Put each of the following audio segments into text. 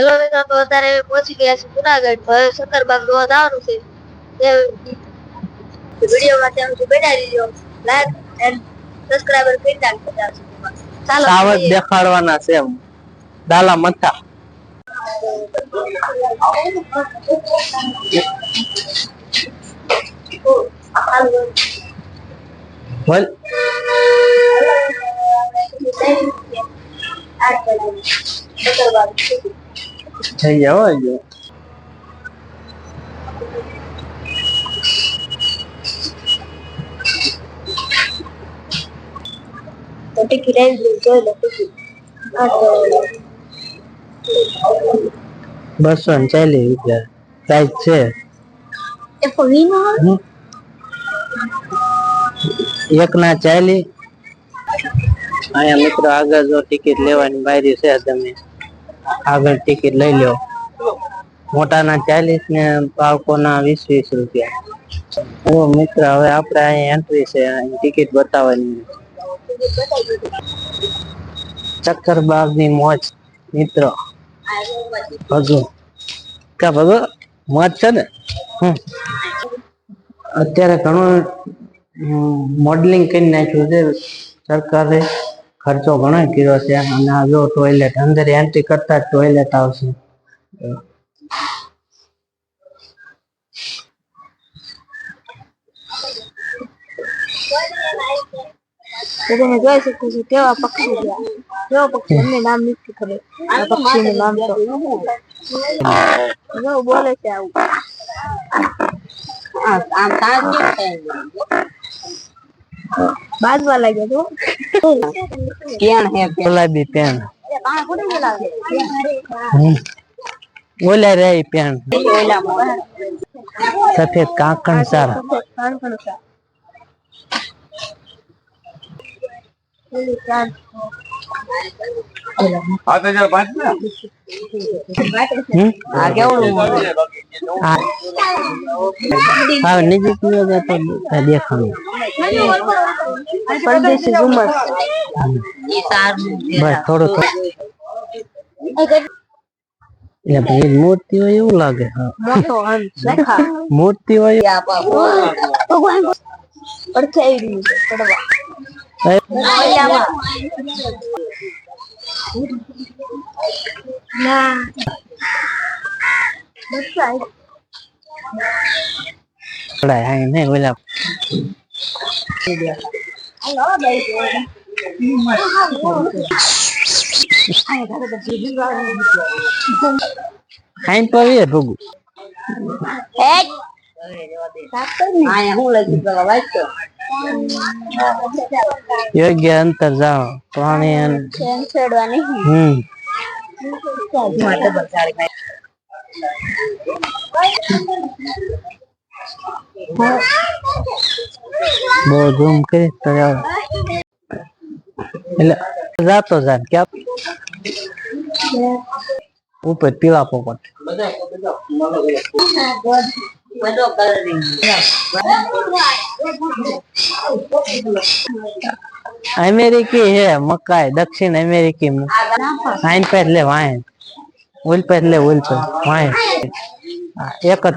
Hello મિત્રો તો અત્યારે પહોંચી ગયા છે જુનાગઢ હવે સત્તરબાગ જોવા જવાનું છે તે વિડીયોમાં ત્યાં સુધી બેઠા રહીજો લાઈક એન્ડ સબસ્ક્રાઇબર કરી નાખજો ત્યાં સુધીમાં ચાલો સાવજ મળીએ. દેખાડવાના છે એમ દાલા મથા બોલ સત્તરબાગ થઈ જો ટિકિટ આવી ગઈ જોઈ લો. ટિકિટ આ તો બસો ને ચાલીસ રૂપિયા પ્રાઇસ છે. એક ના ચાલી. અહીંયા મિત્રો આગળ જો ટિકિટ લેવાની બારી છે તમે. આગળ ટિકિટ લઈ લો મોટાના ચાલીસ ને બાળકોના વીસ વીસ રૂપિયા. ઓ મિત્ર, હવે આપણે અહીંયા એન્ટ્રી છે, અહીં ટિકિટ બતાવવાની. ચક્કરબાગની મોજ, મિત્ર. ભગો કા ભગો મોજ છે ને? અત્યારે ઘણું મોડલિંગ કરી નાખ્યું છે સરકારે. ખર્ચો ઘણો કર્યો છે અને આ જો ટોયલેટ અંદર એન્ટ્રી કરતા જ ટોયલેટ આવશે તો તમે જોઈ શકો છો કેવા પક્ષી ગયા કેવા પક્ષી અમને નામ નથી ખબર આ પક્ષીનું નામ તો જો બોલે છે આવું બાજવા લાગ્યો તો ગુલાબી પેન હમ. ઓલા રે પેન સફેદ કાંકણ સારા હમ? આ હા નજીક નો જતો દેખાણું પરદેશી ઝુમર બસ થોડું થોડું એટલે ભાઈ મૂર્તિ હોય એવું લાગે હા મોટો હંસ દેખા મૂર્તિ હોય ભગવાન પડખે આવી રહ્યું છે પડવા ખાઈ પડીએ ભોગું યોગ્ય અંતર જાઓ પાણી છેડવાની હમ બહુ ઝૂમ કરી તો જાઓ એટલે જાતો જાન ક્યાં ઉપર પીળા પોપટ અમેરિકી હે મકાઈ દક્ષિણ અમેરિકી સાઈન પેટ લે વાય ઉલ પેટ લે ઉલ પેટ વાય હા, એક જ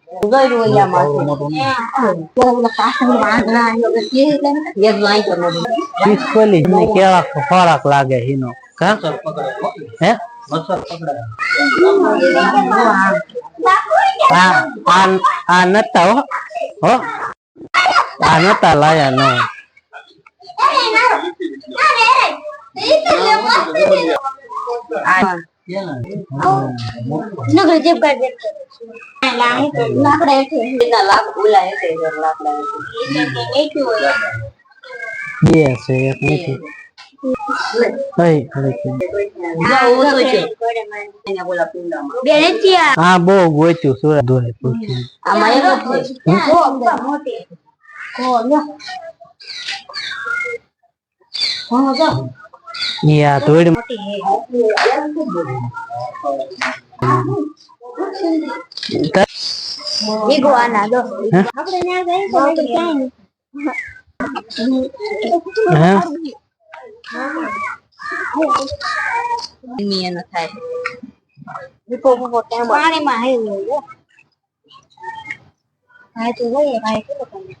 કેવા ખોરાક લાગે કા હે આ આ આ નતા હો હો આ નતા લાયા નો? નગર બે નથી આ હા બહુ ગોચ્યું સુરત દોરે પૂછ્યું యా తోడి Hãy subscribe cho kênh Ghiền Mì Gõ Để không bỏ lỡ những video hấp dẫn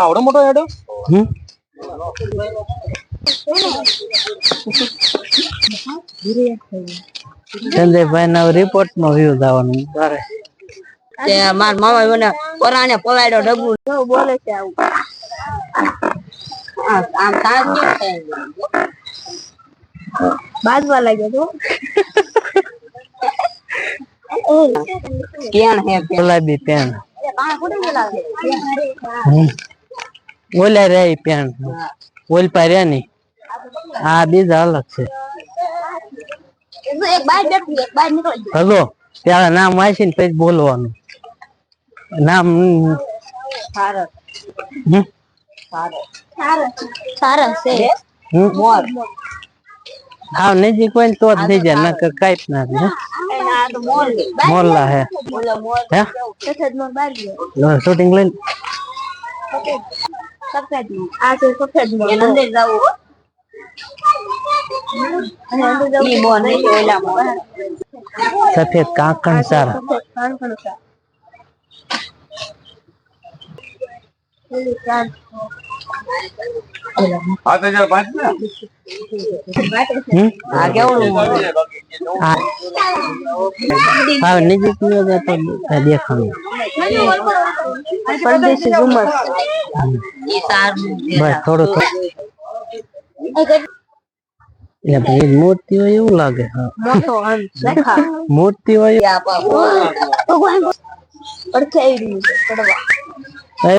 આવડો મોટો હેડો? સંજયભાઈ ના રિપોર્ટ નો વ્યૂ આવવાનું તારે. તે માર મામા મને પરાણે પલાડ્યો ડબલું બોલે છે આવું. આમ બાજવા લાગ્યો તો. કેણ હે ગુલાબી પેન. ઓલા રે પેન ઓલ પાર્યા ની આ બીજા અલગ છે. હલો પેલા નામ વાંચી ને પછી બોલવાનું. નામ સારસ? સારસ. સારા છે. હમ? મોર. हाँ नहीं जी कोई हाँ। हाँ? तो दे जाना कर का इतना है। मोल ला है। है? तो लेन सफ़ेद सफ़ेद मोल अंदर सफ़ेद कांकन कांकन सारा। સફેદ મોર આ છે સફેદ મોર એને અંદર જાવું અને અંદર જવું ઈ મોર નહીં ઓલા મોર સફેદ કાંકણ સારા સફેદ કાનખણ છે પેલી કાન હમ? આ કેવડું મોર આ હાવ નજીક નો જાય તો દેખાણું પરદેશી ઝુમર ઈ સારું બસ થોડું થોડું એટલે ભાઈ મૂર્તિ હોય એવું લાગે હા મોટો હંસ રેખા મૂર્તિ હોય આપા ભગવાન પડખે Đấy.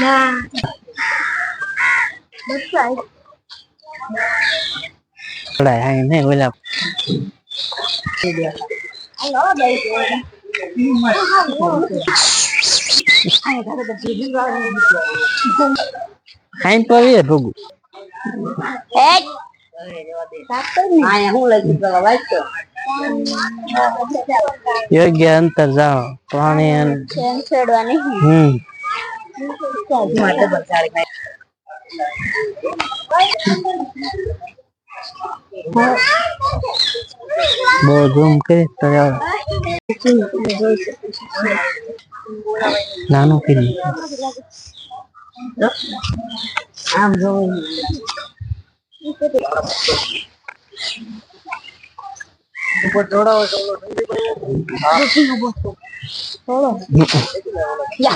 Là. Đúng vậy Lại hai em thấy Huy Lập. Anh nói ở đây rồi Anh có biết phục Hết. યોગ્ય અંતર જાઓ પાણી છેડવાની હમ. બહુ ઝૂમ કરી નાનું કરી આમ જોવું. ઉપર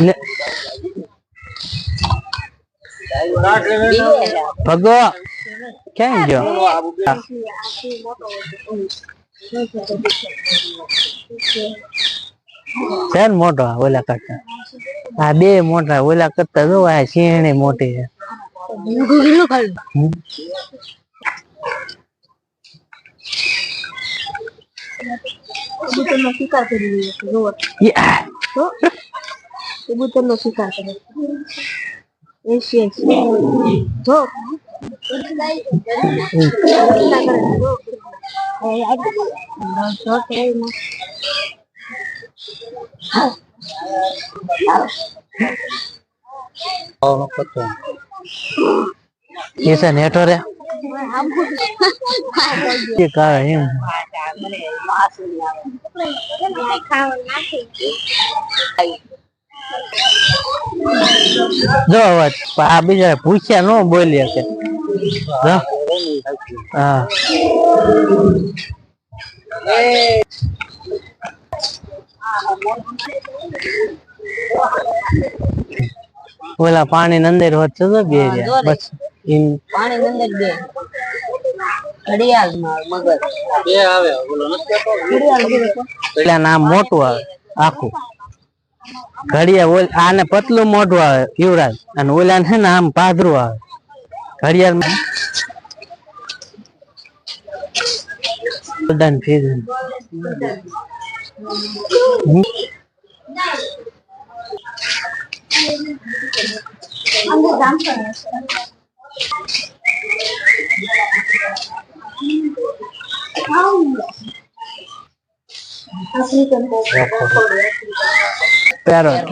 ને ભગો ક્યાં ગયો? મોટો ઓલા કરતા? આ બે મોટા ઓલા કરતા જો આ સિંહણી મોટી છે. હમ. કબૂતર નો શિકાર કરી રહ્યો છે જોવો નો શિકાર કરે એસી એસી જો એ છે નેટો રે એ કાળા એમ. જો અવાજ આ બીજા પૂછ્યા નો બોલીએ કે. હા. ઓલા પાણી ની અંદર હોત તો બે રહ્યા બસ ઇન પાણી અંદર બે. ઘડિયાળમાં મગર પેલા નામ મોટું આવે આખું. ઘડિયાળ ઓલ આને પતલું મોઢું આવે યુવરાજ. અને ઓલા છે ને આમ પાદરું આવે. ઘડિયાળ બધાને Parrot. Parrot.